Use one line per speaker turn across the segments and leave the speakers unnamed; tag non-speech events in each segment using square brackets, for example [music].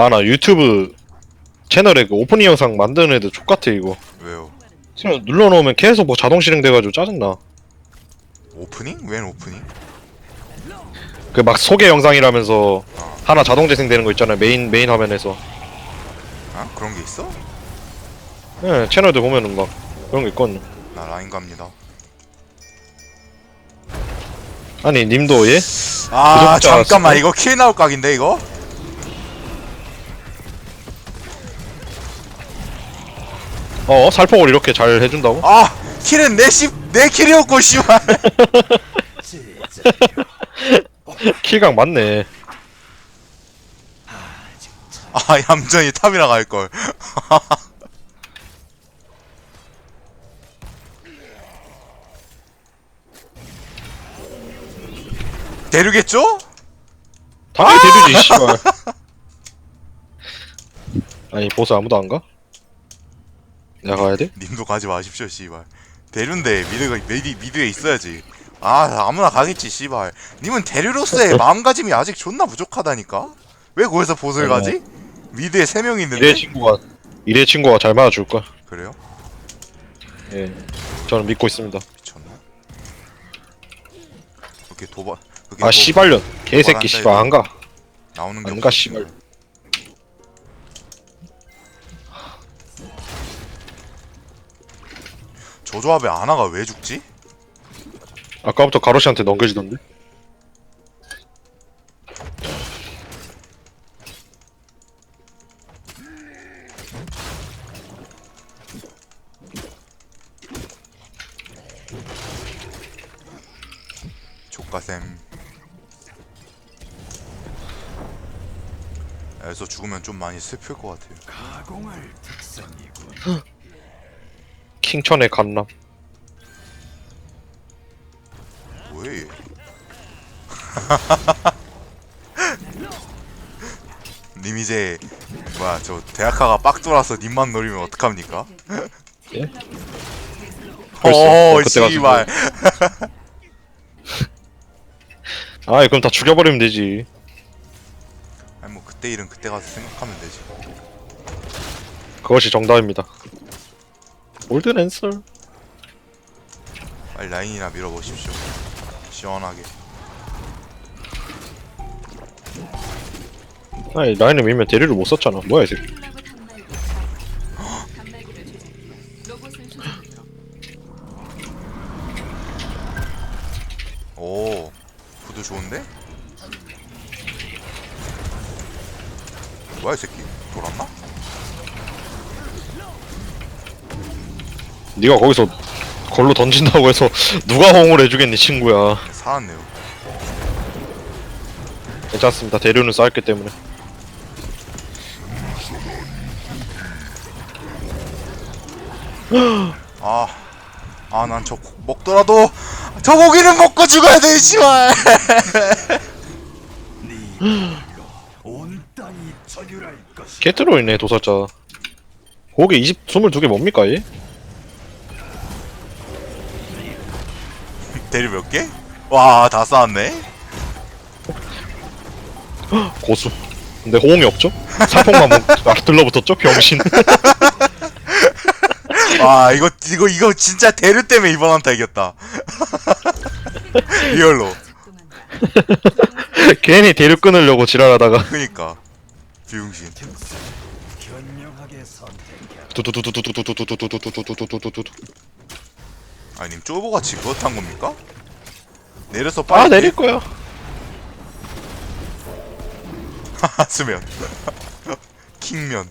아 나 유튜브 채널에 그 오프닝 영상 만드는 애들 족같아 이거
왜요?
그냥 눌러놓으면 계속 뭐 자동 실행돼가지고 짜증나
오프닝? 웬 오프닝?
그 막 소개 영상이라면서 하나 자동 재생되는 거 있잖아요 메인 메인 화면에서
아 그런 게 있어?
예 채널들 보면은 막 그런 거 있거든요
나 라인 갑니다.
아니 님도 예?
아
구독자
잠깐만
수가?
이거 킬 나올 각인데 이거?
어 살폭을 이렇게 잘 해준다고?
아 킬은 내씨내 킬이었고 씨발. [laughs]
킬각 맞네
아 얌전히 탑이라 갈 걸. 대류겠죠?
당연히 대류지 씨발 아니 보스 아무도 안 가? 내가 가야 돼?
님도 가지 마십시오 씨발. 대류인데 미드가 미드 미드에 있어야지. 아 아무나 가겠지 씨발. 님은 대류로서의 [laughs] 마음가짐이 아직 존나 부족하다니까. 왜 거기서 보스를
어머.
가지? 미드에 세명 있는데.
이래 친구가 이래 친구가 잘 맞아줄 거야
그래요?
예 저는 믿고 있습니다
미쳤나? 그렇게 그게 아뭐
씨발년 개새끼 씨발 안가
나오는 게
안 가,
없어.
씨발.
저 조합에 아나가 왜 죽지?
아까부터 가로시한테 넘겨지던데?
조카쌤 에서 죽으면 좀 많이 슬플 것 같아요
킹천의 간남
왜? 님 이제 뭐야 저 대학가가 빡 돌아서 님만 노리면 어떡합니까?
예?
어
그때 가지고.
씨발 [laughs]
아이 그럼 다 죽여버리면 되지
아니 뭐 그때 일은 그때 가서 생각하면 되지
그것이 정답입니다 올드 랜서
빨리 라인이나 밀어보십시오. 시원하게.
아니 라인을 밀면 대리를 못 썼잖아. 뭐야 이 새끼. [gasps]
오 구도 좋은데? 뭐야 이 새끼? 돌았나?
네가 거기서 걸로 던진다고 해서 [laughs] 누가 호응을 해주겠니 친구야?
살았네요.
괜찮습니다. 대류는 쌓였기 때문에. [gasps]
아, 아, 난 저 먹더라도 저 고기는 먹고 죽어야 돼, 씨발.
온 땅이 것이
있네 도살자. 거기 20, 22개 뭡니까 얘?
대리 몇 개? 와, 다 쌓았네. [gasps]
고수 근데 호응이 없죠? 살폭만 뭐, 아, 들러붙었죠? 병신 [laughs]
와, 이거 이거 이거 진짜 대류 때문에 이번 한타 이겼다. [laughs] 리얼로. [laughs]
괜히 대류 끊으려고 지랄하다가
그니까 비용신.
두두두두두두두두두두두두두두두두두
아니, 님 쪼보같이 그거 탄 겁니까? 내려서 빨리.
아 내릴 거야
수면. [laughs] 킹면.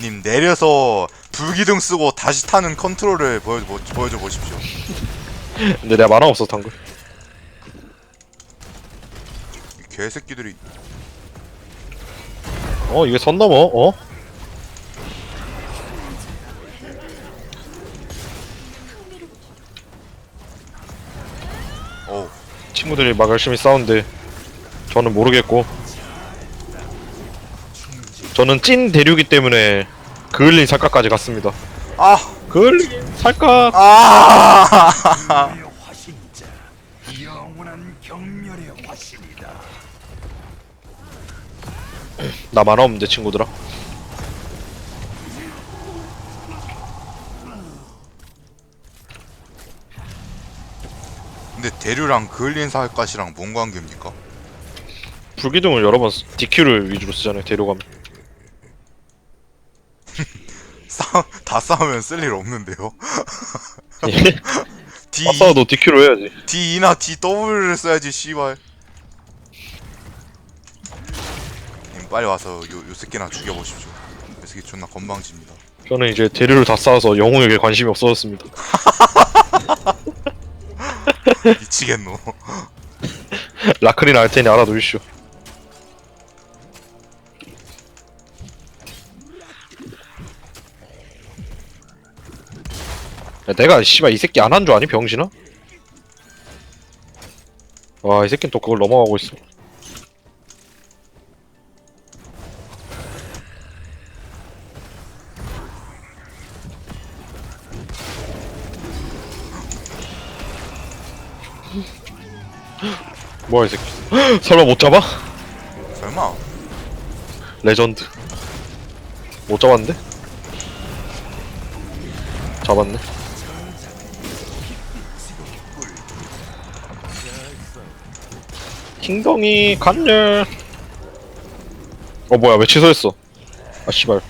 님 내려서 불기둥 쓰고 다시 타는 컨트롤을 보여 보여줘 보십시오.
근데 내가 만화 없어서
탄이 개새끼들이
어 이게 선 넘어 어? 친구들이 막 열심히 싸운데 저는 모르겠고 저는 찐 대류기 때문에 그을린 살까까지 갔습니다
아!
그을린 살까
아!
나 만화 없는데 친구들아
근데 대류랑 그을린 살갗이랑 뭔 관계입니까?
불기둥을 여러 번 쓰- DQ를 위주로 쓰잖아요 데려가면 [laughs]
싸, 다 싸우면 쓸 일 없는데요? D,
아싸도 DQ로 해야지.
D나 DW를 써야지 씨발. 님 빨리 와서 요, 요 새끼나 죽여보십시오. 요 새끼 존나 건방집니다.
저는 이제 대류를 다 쌓아서 영웅에게 관심이 없어졌습니다 [laughs]
미치겠노. [laughs]
라크린 알 테니 알아두십시오. 야, 내가 씨발 이 새끼 안 한 줄 아니 병신아? 와 이 새끼는 또 그걸 넘어가고 있어 뭐야 이 새끼. [gasps] 설마 못 잡아?
설마.
레전드. 못 잡았는데? 잡았네. 킹덩이 간열 어 뭐야 왜 취소했어? 아 씨발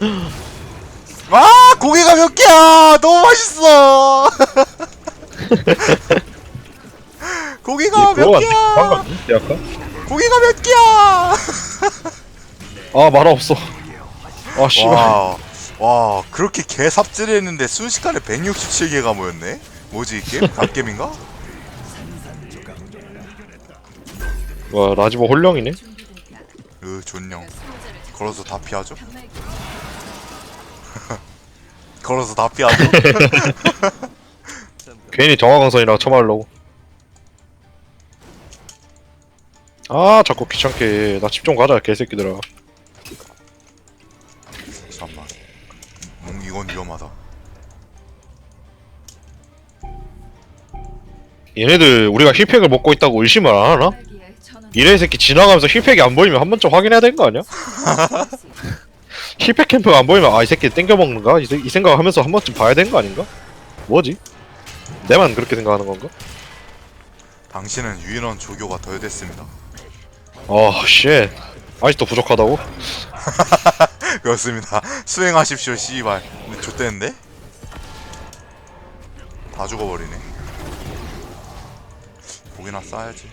[gasps]
아 고기가 몇 개야? 너무 맛있어. [laughs] 고기가 몇 개야?
방금 약간
고기가 몇 개야?
아 말아 없어. 아 씨발.
와, 와 그렇게 개 삽질했는데 순식간에 167개가 모였네? 뭐지 이 게임? 갓겜인가?
와 라지모 홀령이네?
으 존령. 걸어서 다 피하죠? [laughs] 걸어서 다 피하죠? [laughs]
괜히 정화강선이랑 처맞으려고 아 자꾸 귀찮게 해. 나집 좀 가자 개새끼들아
잠만 음, 이건 위험하다
얘네들 우리가 힐팩을 먹고 있다고 의심을 안 하나? 이래 새끼 지나가면서 힐팩이 안 보이면 한 번쯤 확인해야 되는 거 아니야? [laughs] 힐팩 캠프가 안 보이면 아 이 새끼 땡겨 먹는가? 이, 새- 이 생각 하면서 한 번쯤 봐야 되는 거 아닌가? 뭐지? 내만 그렇게 생각하는 건가?
당신은 유인원 조교가 덜 됐습니다
아 쉣. 아직도 부족하다고? [laughs]
그렇습니다 수행하십시오 씨발 근데 좆대는데? 다 죽어버리네 고기나 싸야지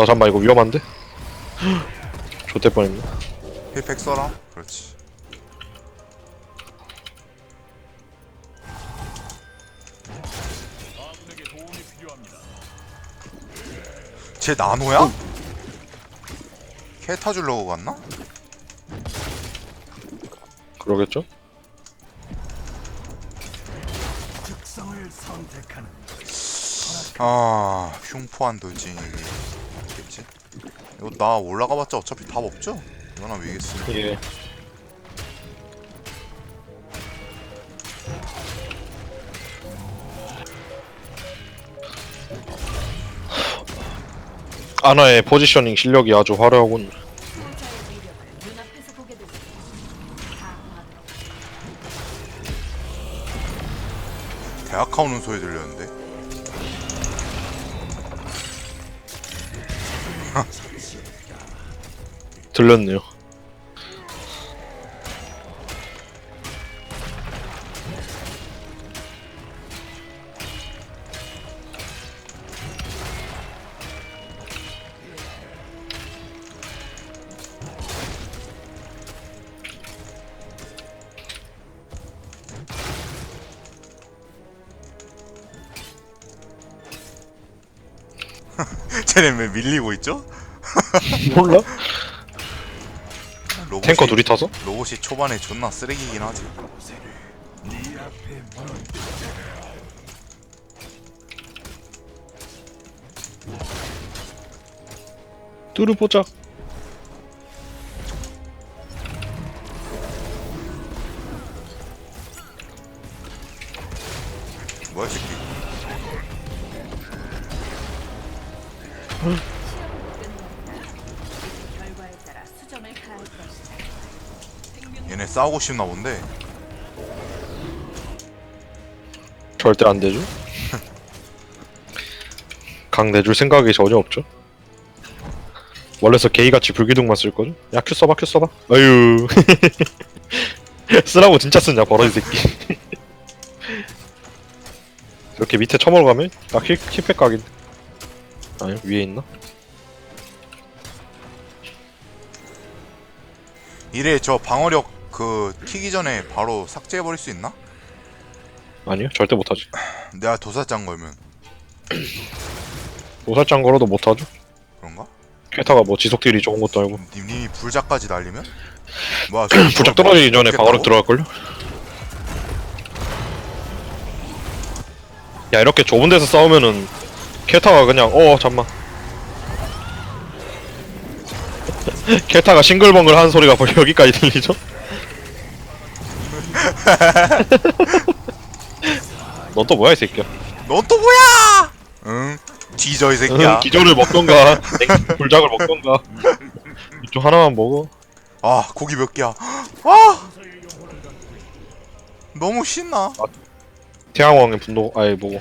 아 잠만 이거 위험한데? 좋될 뻔했네
힐팩 써라 그렇지 쟤 나노야? 캐 타주려고 갔나?
그러겠죠?
아 흉포한 돌진이겠지? 이거 나 올라가봤자 어차피 답 없죠? 이거나 위겠습니다
예 아나의 포지셔닝 실력이 아주 화려하군.
대학 가오는 소리 들렸는데
들렸네요 [laughs]
쟤네 왜 밀리고 있죠?
몰라? [laughs]
로봇이,
탱커 둘이 타서?
로봇이 초반에 존나 쓰레기긴 하지
무너
뚜루 보자
싶나 본데
절대 안 되죠. [laughs] 강 내줄 생각이 전혀 없죠. 원래서 게이같이 불기둥만 쓸 거죠? 야 큐 써봐 큐 써봐. 아유 [laughs] 쓰라고 진짜 쓰냐 버러지 새끼. [laughs] 이렇게 밑에 처먹어 가면 딱 힐, 힐팩 각인. 아니 위에 있나?
이래 저 방어력 그 키기 전에 바로 삭제해 버릴 수 있나?
아니요 절대 못하지.
내가 도사장 걸면 [clears throat]
오살장 걸어도 못하죠.
그런가?
캐타가 뭐 지속 딜이 좋은 것도 아니고
님, 님이 불작까지 날리면? [clears throat] 뭐야 저-
불작
저거
떨어지기 전에
먹겠다고?
방어력 들어갈걸요? 야 이렇게 좁은 데서 싸우면은 캐타가 그냥 어 잠만 [laughs] 캐타가 싱글벙글 하는 소리가 벌써 여기까지 들리죠? 넌 또 뭐야 이 새끼야?
넌 또 뭐야? 응? 뒤져 이 새끼야.
응, 기절을 먹던가. [laughs] 땡- 불작을 먹던가. 이쪽 하나만 먹어.
아 고기 몇 개야? 아! 너무 신나.
태양왕의 분노 아니 뭐고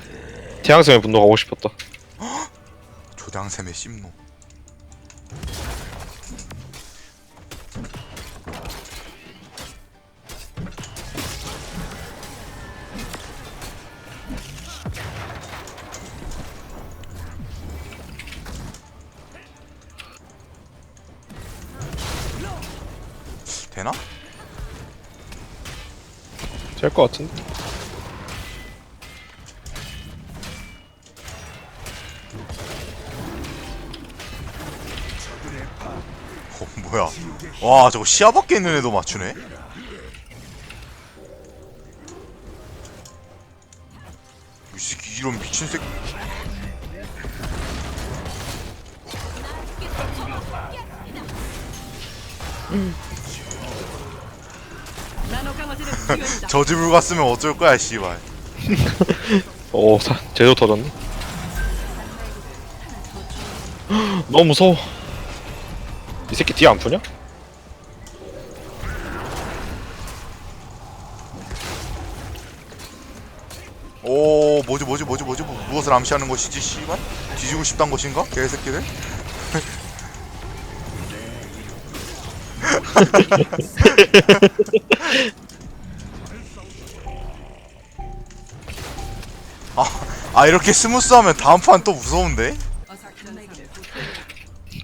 태양성의 분노가 하고 싶었다.
조장샘의 심노 되나?
될 것 같은데?
어 뭐야? 와 저거 시야 밖에 있는 애도 맞추네 저 집을 갔으면 어쩔 거야 씨발
오, 어, 사, 제대로 터졌네. 너무 무서워. 이 새끼 뒤 안 푸냐?
오 뭐지 뭐지 뭐지 뭐지 뭐, 무엇을 암시하는 것이지 씨발 뒤지고 싶단 것인가 개새끼들 [laughs] [laughs] 아, 아 이렇게 스무스하면 다음 판 또 무서운데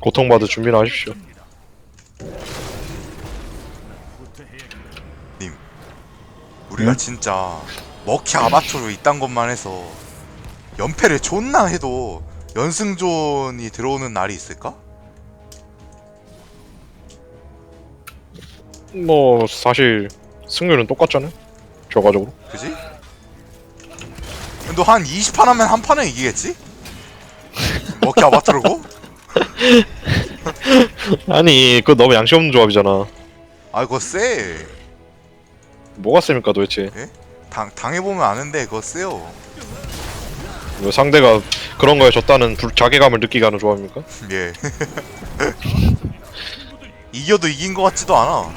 고통받을 준비를 하십시오.
님 우리가
응?
진짜 먹히 아바토로 이딴 것만 해서 연패를 존나 해도 연승존이 들어오는 날이 있을까?
뭐, 사실, 승률은 똑같잖아요? 결과적으로.
그지? 너 한 20판 하면 한 판은 이기겠지? 먹히 아바토르고?
아니, 그거 너무 양심 없는 조합이잖아.
아 그거 쎄
뭐가 셉니까, 도대체?
당, 당해보면 아는데 그거 쎄요
왜 상대가 그런 거에 졌다는 불, 자괴감을 느끼게 하는 조합입니까?
예 [laughs] 이겨도 이긴 것 같지도 않아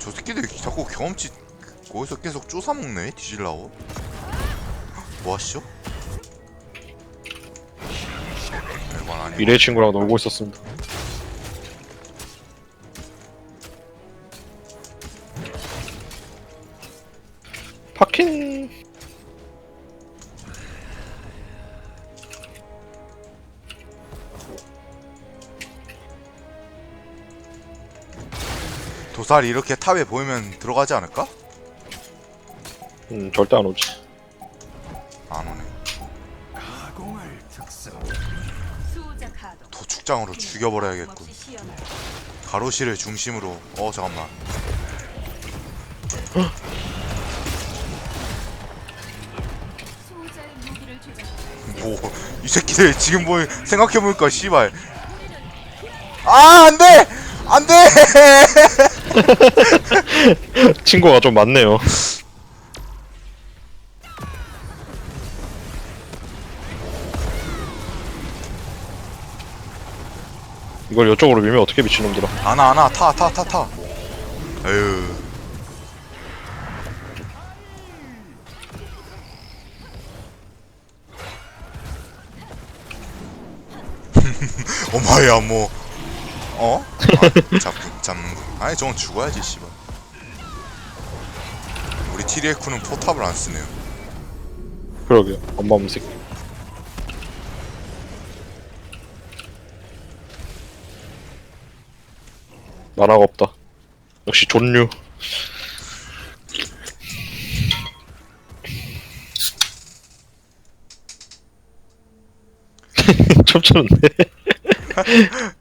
저 새끼들 자꾸 경험치 거기서 계속 쪼사 먹네 뒤질라고 뭐하시죠?
미래의 친구랑 놀고 있었습니다.
도살이 이렇게 탑에 보이면 들어가지 않을까?
음 절대 안 오지.
안 오네
수호자.
도축장으로 죽여버려야겠군
없이 시연을.
가로시를 중심으로 어 잠깐만
수호자의 무기를 조작.
뭐 이 새끼들 지금 뭐 생각해보니까 씨발 아 안돼 안돼 [laughs] [laughs]
친구가 좀 많네요. 이걸 이쪽으로 밀면 어떻게 미친놈들아.
안아 안아 타 타 타 타. 에휴. [laughs] 오마야 뭐 어? 아, 잡 잡는 거. 아니 저건 죽어야지 씨발. 우리 TDF는 포탑을 안 쓰네요.
그러게요. 엄마 음식. 만화가 없다. 역시 존류. [laughs] 춤추는데 [laughs]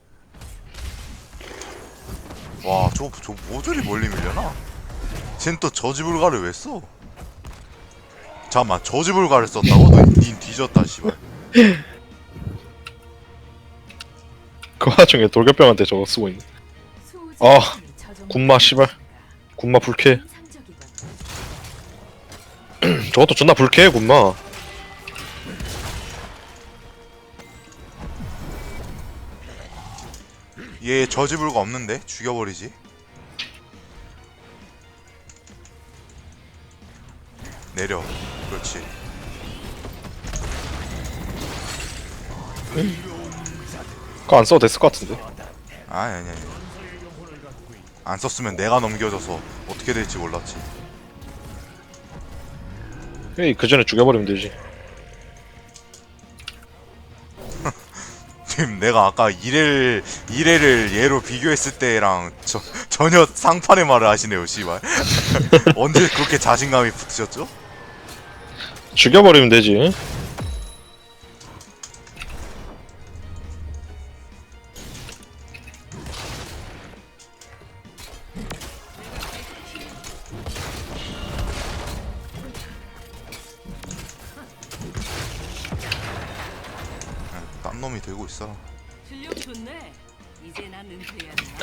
와, 저, 저 모조리 멀리 밀려나? 쟨또 저지불가를 왜 써? 잠깐만, 저지불가를 썼다고? 너, 닌 뒤졌다, 씨발.
그 와중에 돌격병한테 저거 쓰고 있네 아, 군마 씨발. 군마 불쾌. [clears throat] 저것도 존나 불쾌해 군마
얘 저지불가 없는데? 죽여버리지. 내려. 그렇지.
그거 안 써도 됐을 것 같은데
아니, 아니, 아니. 안 썼으면 내가 넘겨져서 어떻게 될지 몰랐지.
에이 그 전에 죽여버리면 되지
지금 내가 아까 이래를, 이래를 얘로 비교했을 때랑 저, 전혀 상판의 말을 하시네요, 씨발. [laughs] 언제 그렇게 자신감이 붙으셨죠?
죽여버리면 되지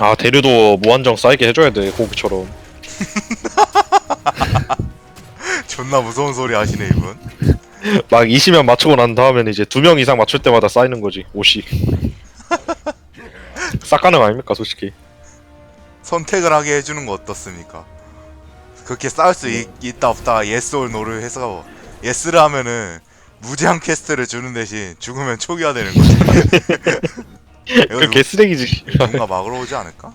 아 대류도 무한정 쌓이게 해줘야 돼 고기처럼 [laughs]
존나 무서운 소리 하시네 이분. [laughs]
막 20면 맞추고 난 다음엔 이제 두 명 이상 맞출 때마다 쌓이는 거지 옷이 [laughs] 싹가능 아닙니까 솔직히
선택을 하게 해주는 거 어떻습니까? 그렇게 싸울 수 있, 있다 없다 예스 올 노를 해서 예스를 하면은 무제한 퀘스트를 주는 대신 죽으면 초기화되는 거지. 이거
그 개쓰레기지.
누군가 막으러 오지 않을까?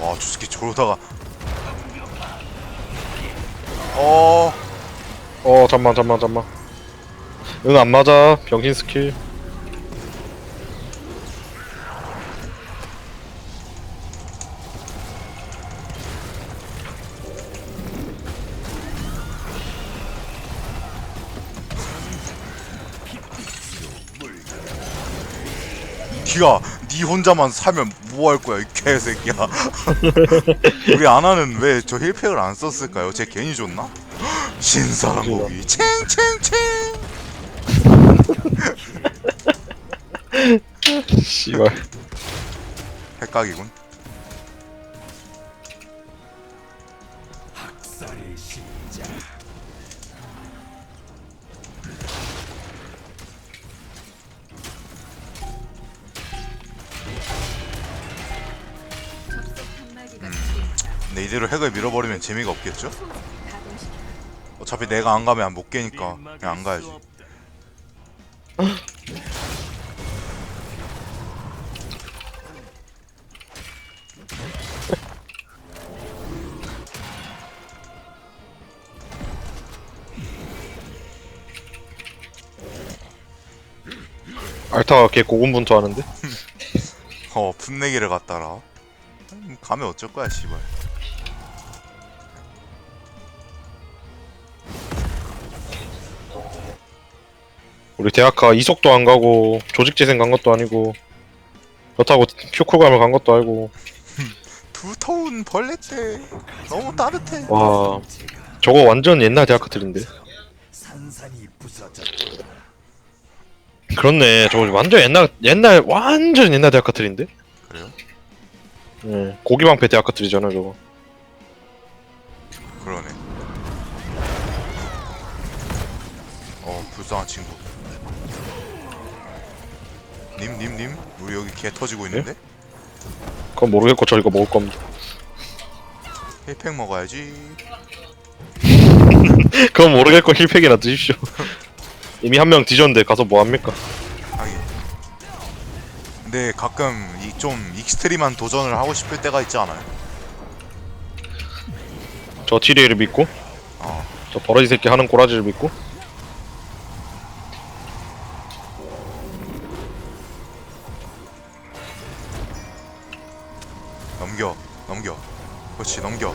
와, 저 새끼 저러다가. 어,
어 잠만 잠만 잠만. 응 안 맞아. 병신 스킬
니가 니 혼자만 살면 뭐 할 거야 이 개새끼야. [laughs] 우리 아나는 왜 저 힐팩을 안 썼을까요? 쟤 괜히 줬나? 신선한 고기 챙챙챙.
씨발
헷갈기군. 이대로 핵을 밀어버리면 재미가 없겠죠? 어차피 내가 안 가면 못 깨니까 그냥 안 가야지.
알타가 걔 고군분투하는데 [laughs]
어 풋내기를 갖다라. 음, 가면 어쩔 거야 씨발.
우리 대학가 이석도 안 가고 조직재생 간 것도 아니고 그렇다고 큐콜감을 간 것도 아니고
두터운 벌레 때 너무 따뜻해.
와 저거 완전 옛날 대학가들인데. 그렇네 저거 완전 옛날 옛날 완전 옛날 대학가들인데
그래요?
예. 고기방패 대학가트리잖아 저거.
그러네. 어 불쌍한 친구. 님 님 님 우리 여기 개 터지고 있는데
그건 모르겠고 저희가 먹을 겁니다. [laughs]
힐팩 먹어야지. [laughs]
그건 모르겠고 힐팩이나 드십시오. [laughs] 이미 한 명 뒤졌는데 가서 뭐 합니까?
하긴. 근데 가끔 이 좀 익스트림한 도전을 하고 싶을 때가 있지 않아요?
저 티리에를 믿고
어.
저 버러지 새끼 하는 꼬라지를 믿고
그렇지 넘겨.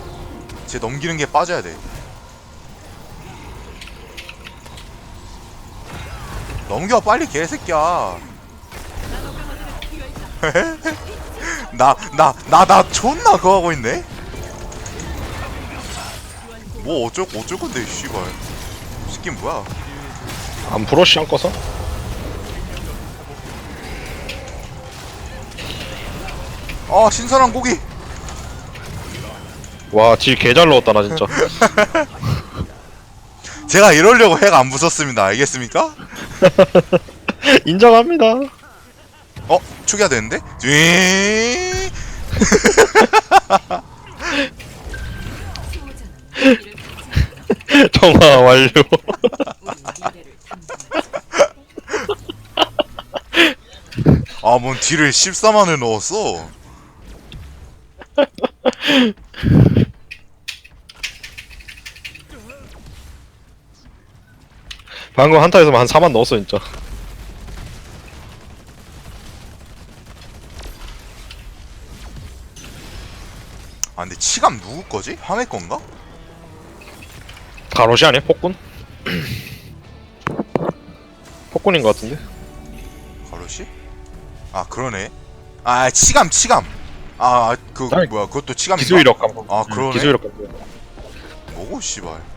쟤 넘기는 게 빠져야 돼. 넘겨 빨리 개새끼야. [laughs] 나 나 나 나 존나 그거 하고 있네. 뭐 어쩔 어쩔 건데 이 씨발. 이 새끼 뭐야?
안 풀어 시안 꺼서?
아 신선한 고기.
와 딜 개 잘 넣었다 나 진짜. [laughs]
제가 이러려고 핵안 부쉈습니다. 알겠습니까? [laughs]
인정합니다.
어 초기화 되는데? 쥐. [laughs]
정화 완료.
아, 뭔 딜을 14만을 넣었어?
방금 한타에서만 한 4만 넣었어 진짜.
아, 근데 치감 누구 거지? 화매 건가?
가로시 아니야? 폭군? [clears throat] 폭군인 것 같은데?
가로시? 아, 그러네. 아, 치감, 치감. 아, 그
아니,
뭐야? 그것도 치감인가?
기술력 감독.
아, 그러네.
기술력 감독.
뭐고, 씨발.